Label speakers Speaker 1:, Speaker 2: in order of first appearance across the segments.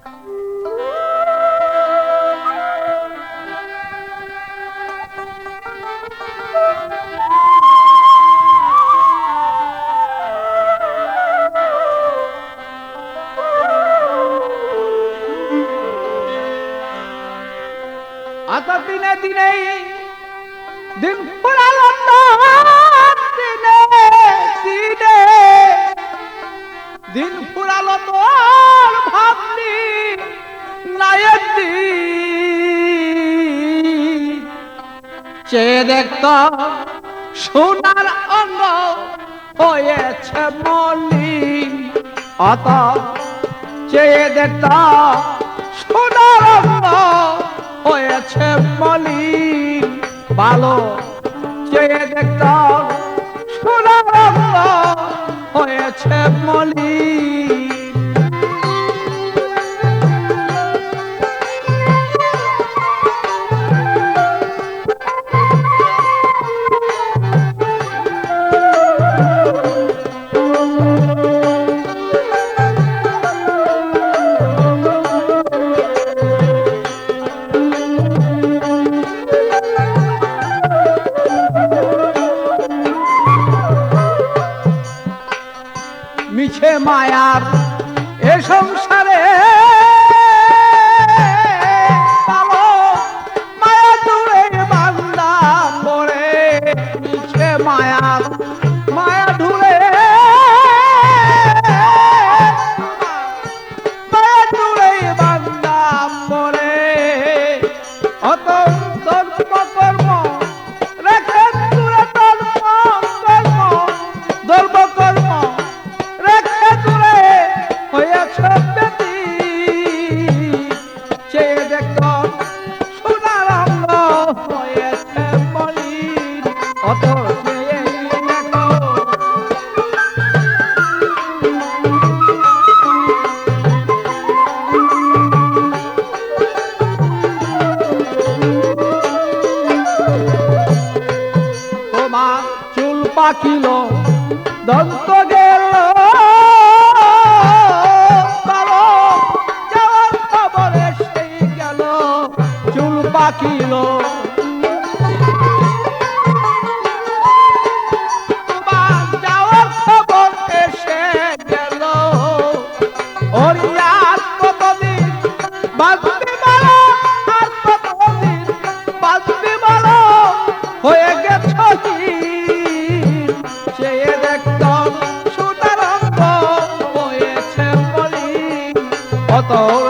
Speaker 1: आता तिने तिने दिन पडाला तिने तिने দিন ফুরালো তোর ভাবনি, নায়ের চেয়ে দেখতাম সোনার অঙ্গ হয়েছে মলি অত চেয়ে দেখত সোনার অঙ্গ হয়েছে মলি ভালো চেয়ে দেখতাম সোনার অঙ্গ হয়েছে পিছে মায়ার। এ সংসার পাখিল দন্ত Oh.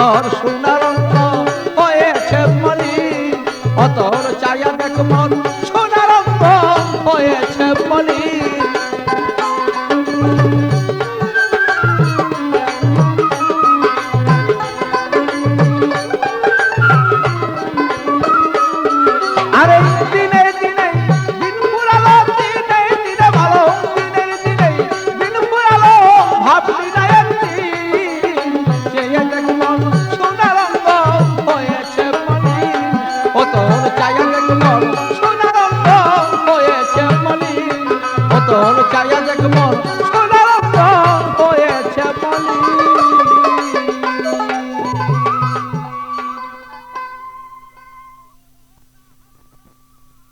Speaker 1: তোর সোনার হয়েছে মরি অতর চায়া দেখ মন